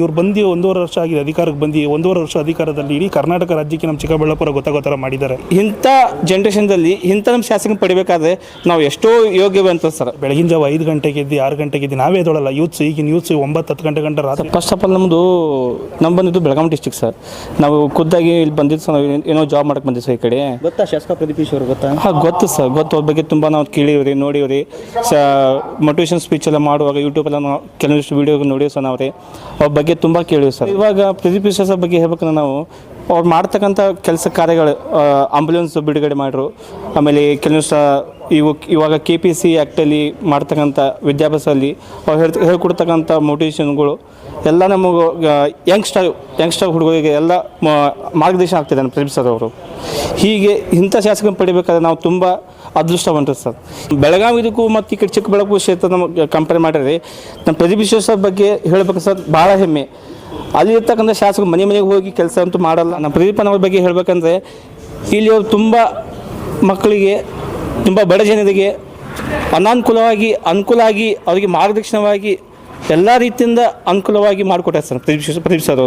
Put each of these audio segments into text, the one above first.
ಇವ್ರು ಬಂದು ಒಂದೂವರೆ ವರ್ಷ ಆಗಿದೆ ಅಧಿಕಾರಕ್ಕೆ ಬಂದು ಒಂದೂವರೆ ವರ್ಷ ಅಧಿಕಾರದಲ್ಲಿ ಇಡೀ ಕರ್ನಾಟಕ ರಾಜ್ಯಕ್ಕೆ ನಮ್ಮ ಚಿಕ್ಕಬಳ್ಳಾಪುರ ಗೊತ್ತಾಗೋ ಥರ ಮಾಡಿದ್ದಾರೆ. ಇಂಥ ಜನ್ರೇಷನ್ದಲ್ಲಿ ಇಂಥ ನಮ್ಮ ಶಾಸಕನ ಪಡಿಬೇಕಾದ್ರೆ ನಾವು ಎಷ್ಟೋ ಯೋಗ್ಯವಂತ ಸರ್. ಬೆಳಗಿನ ಜಾವ ಐದು ಗಂಟೆಗೆ ಎದ್ದು ಆರು ಗಂಟೆಗೆ ಎದ್ದು ನಾವೇ ಎದ್ದೋಳಲ್ಲ ಯೂತ್ಸ್ ಈಗಿನ ಯೂತ್ಸ್ ಒಂಬತ್ತು ಹತ್ತು ಗಂಟೆ ಗಂಟೆ ರಾತ್ರಿ. ಫಸ್ಟ್ ಆಫ್ ಆಲ್ ನಮ್ಮದು ನಮ್ಮ ಬಂದಿದ್ದು ಬೆಳಗಾವಿ ಡಿಸ್ಟಿಕ್ ಸರ್ ನಾವು ಖುದ್ದಾಗಿ ಇಲ್ಲಿ ಬಂದಿದ್ದು ಸರ್ ನಾವು ಏನೋ ಜಾಬ್ ಮಾಡಕ್ಕೆ ಬಂದಿದ್ದು ಸರ್ ಈ ಕಡೆ. ಗೊತ್ತಾ ಶಾಸಕ ಪ್ರದೀಪ್ ಈಶ್ವರ್ ಗೊತ್ತಾ? ಹಾಂ ಗೊತ್ತು ಸರ್ ಗೊತ್ತು ಅವ್ರ ಬಗ್ಗೆ ತುಂಬ ನಾವು ಕೇಳಿವ್ರಿ ನೋಡಿವ್ರಿ. ಸ ಮೋಟಿವೇಶನ್ ಸ್ಪೀಚ್ ಎಲ್ಲ ಮಾಡುವಾಗ ಯೂಟ್ಯೂಬೆಲ್ಲ ನಾವು ಕೆಲವೊಂದಿಷ್ಟು ವೀಡಿಯೋ ನೋಡಿ ಸರ್ ನಾವು ರೀ ಅವ್ರ ಬಗ್ಗೆ ತುಂಬ ಕೇಳಿವಿ ಸರ್. ಇವಾಗ ಪ್ರದೀಪ್ ವಿಶ್ವಾಸ ಬಗ್ಗೆ ಹೇಳ್ಬೇಕಂದ್ರೆ ನಾವು, ಅವ್ರು ಮಾಡ್ತಕ್ಕಂಥ ಕೆಲಸ ಕಾರ್ಯಗಳು ಆಂಬುಲೆನ್ಸ್ ಬಿಡುಗಡೆ ಮಾಡಿರು, ಆಮೇಲೆ ಕೆಲವೊಂದು ಇವು, ಇವಾಗ ಕೆ ಪಿ ಸಿ ಆ್ಯಕ್ಟಲ್ಲಿ ಮಾಡ್ತಕ್ಕಂಥ ವಿದ್ಯಾಭ್ಯಾಸದಲ್ಲಿ ಅವ್ರು ಹೇಳ್ ಹೇಳ್ಕೊಡ್ತಕ್ಕಂಥ ಮೋಟಿವೇಶನ್ಗಳು ಎಲ್ಲ ನಮಗೆ ಯಂಗ್ಸ್ಟರ್ ಯಂಗ್ಸ್ಟರ್ ಹುಡುಗರಿಗೆ ಎಲ್ಲ ಮಾರ್ಗದರ್ಶನ ಆಗ್ತಿದ್ದಾನೆ ಪ್ರದೀಪ್ ಸರ್ ಅವರು. ಹೀಗೆ ಇಂಥ ಶಾಸಕನ ಪಡಿಬೇಕಾದ್ರೆ ನಾವು ತುಂಬ ಅದೃಷ್ಟವಂತರು ಸರ್. ಬೆಳಗಾವಿ ಇದಕ್ಕೂ ಮತ್ತು ಈ ಕಡೆ ಚಿಕ್ಕಬಳ್ಳಾಪುರ ಕ್ಷೇತ್ರ ನಮಗೆ ಕಂಪೇರ್ ಮಾಡಿದ್ರೆ ನಮ್ಮ ಪ್ರದೀಪ್ ವಿಶ್ವೇಶ್ವರ ಬಗ್ಗೆ ಹೇಳಬೇಕು ಸರ್ ಭಾಳ ಹೆಮ್ಮೆ. ಅಲ್ಲಿ ಇರ್ತಕ್ಕಂಥ ಶಾಸಕರು ಮನೆ ಮನೆಗೆ ಹೋಗಿ ಕೆಲಸ ಅಂತೂ ಮಾಡಲ್ಲ. ನಮ್ಮ ಪ್ರದೀಪನವ್ರ ಬಗ್ಗೆ ಹೇಳಬೇಕಂದ್ರೆ ಇಲ್ಲಿ ಅವರು ತುಂಬ ಮಕ್ಕಳಿಗೆ, ತುಂಬ ಬಡ ಜನರಿಗೆ ಅನಾನುಕೂಲವಾಗಿ, ಅನುಕೂಲ ಆಗಿ ಅವರಿಗೆ ಮಾರ್ಗದರ್ಶನವಾಗಿ ಎಲ್ಲ ರೀತಿಯಿಂದ ಅನುಕೂಲವಾಗಿ ಮಾಡಿಕೊಟ್ಟಾರೆ ಸರ್, ಪ್ರದೀಪ್ ಪ್ರದೀಪ್ ಸರ್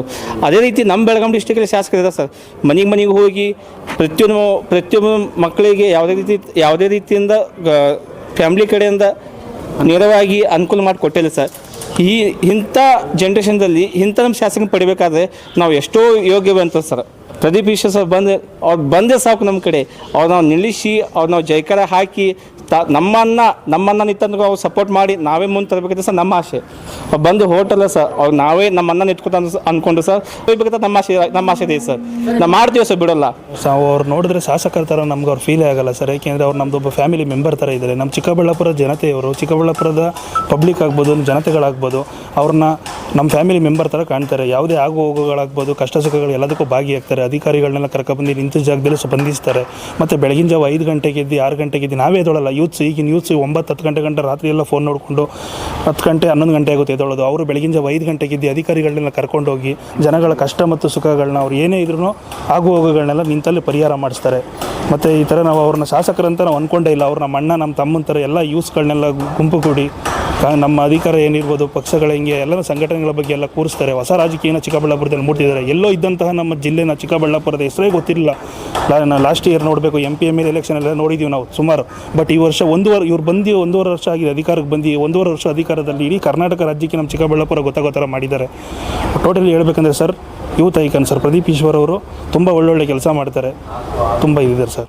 ಅದೇ ರೀತಿ ನಮ್ಮ ಬೆಳಗಾಂ ಡಿಸ್ಟಿಕಲ್ಲಿ ಶಾಸಕರಿದ್ದಾರೆ ಸರ್. ಮನೆಗೆ ಮನೆಗೆ ಹೋಗಿ ಪ್ರತಿಯೊಂದು ಪ್ರತಿಯೊಬ್ಬ ಮಕ್ಕಳಿಗೆ ಯಾವುದೇ ರೀತಿ, ಯಾವುದೇ ರೀತಿಯಿಂದ ಫ್ಯಾಮ್ಲಿ ಕಡೆಯಿಂದ ನೇರವಾಗಿ ಅನುಕೂಲ ಮಾಡಿಕೊಟ್ಟಿಲ್ಲ ಸರ್. ಈ ಇಂಥ ಜನ್ರೇಷನ್ದಲ್ಲಿ ಇಂಥ ನಮ್ಮ ಶಾಸಕ ಪಡಿಬೇಕಾದ್ರೆ ನಾವು ಎಷ್ಟೋ ಯೋಗ್ಯವಂತ ಸರ್. ಪ್ರದೀಪ್ ಈಶ್ವರ್ ಸರ್ ಬಂದು, ಅವ್ರು ಬಂದೆ ಸಾಕು ನಮ್ಮ ಕಡೆ. ಅವ್ರು ನಾವು ನಿಲ್ಲಿಸಿ, ಅವ್ರು ನಾವು ಜೈಕಾರ ಹಾಕಿ, ತ, ನಮ್ಮನ್ನ ನಮ್ಮನ್ನ ನಿಂತಂದ್ರೆ ಅವ್ರು ಸಪೋರ್ಟ್ ಮಾಡಿ, ನಾವೇ ಮುಂದೆ ತರಬೇಕಂತ ಸರ್ ನಮ್ಮ ಆಸೆ. ಅವ್ರು ಬಂದು ಹೋಟೆಲ್ ಸರ್, ಅವ್ರು ನಾವೇ ನಮ್ಮನ್ನ ನಿಂತ್ಕೊತ ಅಂದ್ಕೊಂಡು ಸರ್. ಹೋಗ್ಬೇಕಂತ ನಮ್ಮ ಆಸೆ ನಮ್ಮ ಆಸೆ ಇದೆ ಸರ್. ನಾವು ಮಾಡ್ತೀವಿ ಸರ್, ಬಿಡೋಲ್ಲ. ಸರ್, ಅವ್ರು ನೋಡಿದ್ರೆ ಶಾಸಕರ ಥರ ನಮ್ಗೆ ಅವ್ರು ಫೀಲೇ ಆಗಲ್ಲ ಸರ್. ಏಕೆಂದರೆ ಅವ್ರು ನಮ್ಮದು ಒಬ್ಬ ಫ್ಯಾಮಿಲಿ ಮೆಂಬರ್ ಥರ ಇದ್ದಾರೆ. ನಮ್ಮ ಚಿಕ್ಕಬಳ್ಳಾಪುರ ಜನತೆಯವರು, ಚಿಕ್ಕಬಳ್ಳಾಪುರದ ಪಬ್ಲಿಕ್ ಆಗ್ಬೋದು ಜನತೆಗಳಾಗ್ಬೋದು ಅವ್ರನ್ನ ನಮ್ಮ ಫ್ಯಾಮಿಲಿ ಮೆಂಬರ್ ಥರ ಕಾಣ್ತಾರೆ. ಯಾವುದೇ ಆಗು ಹೋಗುಗಳಾಗ್ಬೋದು, ಕಷ್ಟ ಸುಖಗಳು ಎಲ್ಲದಕ್ಕೂ ಭಾಗಿಯಾಗ್ತಾರೆ. ಅಧಿಕಾರಿಗಳನ್ನೆಲ್ಲ ಕರ್ಕೊಬಂದು ನಿಂತ ಜಾಗದಲ್ಲಿ ಸ್ಪಂದಿಸ್ತಾರೆ ಮತ್ತು ಬೆಳಗಿನ ಜಾವ ಐದು ಗಂಟೆಗೆ ಇದ್ದು ಆರು ಗಂಟೆಗೆ ಇದ್ದು ನಾವೇ ಎದ್ದೋಳಲ್ಲ. ಯೂತ್ಸ್ ಈಗಿನ ಯೂತ್ಸ್ ಒಂಬತ್ತು ಹತ್ತು ಗಂಟೆ ಗಂಟೆ ರಾತ್ರಿ ಎಲ್ಲ ಫೋನ್ ನೋಡಿಕೊಂಡು ಹತ್ತು ಗಂಟೆ ಹನ್ನೊಂದು ಗಂಟೆ ಆಗುತ್ತೆ ಎದ್ದೋಳೋದು. ಅವರು ಬೆಳಗಿನ ಜಾವ ಐದು ಗಂಟೆಗೆ ಎದ್ದು ಅಧಿಕಾರಿಗಳನ್ನೆಲ್ಲ ಕರ್ಕೊಂಡೋಗಿ ಜನಗಳ ಕಷ್ಟ ಮತ್ತು ಸುಖಗಳನ್ನ ಅವ್ರು ಏನೇ ಇದ್ರೂ ಆಗು ಹೋಗುಗಳನ್ನೆಲ್ಲ ನಿಂತಲ್ಲಿ ಪರಿಹಾರ ಮಾಡಿಸ್ತಾರೆ. ಮತ್ತು ಈ ಥರ ನಾವು ಅವ್ರನ್ನ ಶಾಸಕರಂತ ನಾವು ಅಂದ್ಕೊಂಡೇ ಇಲ್ಲ. ಅವ್ರು ನಮ್ಮ ಅಣ್ಣ, ನಮ್ಮ ತಮ್ಮನ ಥರ ಎಲ್ಲ ಯೂಸ್ಗಳನ್ನೆಲ್ಲ ಗುಂಪು ಕೂಡಿ ನಮ್ಮ ಅಧಿಕಾರ ಏನಿರ್ಬೋದು, ಪಕ್ಷಗಳ ಹಿಂಗೆ ಎಲ್ಲ ಸಂಘಟನೆಗಳ ಬಗ್ಗೆ ಎಲ್ಲ ಕೂರಿಸ್ತಾರೆ. ಹೊಸ ರಾಜಕೀಯನ ಚಿಕ್ಕಬಳ್ಳಾಪುರದಲ್ಲಿ ಮುಟ್ಟಿದ್ದಾರೆ ಎಲ್ಲೋ ಇದ್ದಂತಹ ನಮ್ಮ ಜಿಲ್ಲೆನ ಚಿಕ್ಕಬಳ್ಳಾಪುರದ ಹೆಸರೇ ಗೊತ್ತಿರಲಿಲ್ಲ. ಲಾಸ್ಟ್ ಇಯರ್ ನೋಡಬೇಕು M P M L election ಎಲ್ಲ ನೋಡಿದ್ದೀವಿ ನಾವು ಸುಮಾರು. ಬಟ್ ಈ ವರ್ಷ ಒಂದೂವರೆ ಇವ್ರು ಬಂದು ಒಂದೂವರೆ ವರ್ಷ ಆಗಿದೆ, ಅಧಿಕಾರಕ್ಕೆ ಬಂದು ಒಂದೂವರೆ ವರ್ಷ ಅಧಿಕಾರದಲ್ಲಿ ಇಡೀ ಕರ್ನಾಟಕ ರಾಜ್ಯಕ್ಕೆ ನಮ್ಮ ಚಿಕ್ಕಬಳ್ಳಾಪುರ ಗೊತ್ತಾಗೋ ಥರ ಮಾಡಿದ್ದಾರೆ. ಟೋಟಲಿ ಹೇಳ್ಬೇಕಂದ್ರೆ sir youth icon sir, Pradeep Eshwar ಅವರು ತುಂಬ ಒಳ್ಳೊಳ್ಳೆ ಕೆಲಸ ಮಾಡ್ತಾರೆ. ತುಂಬ ಇದಿದ್ದಾರೆ ಸರ್.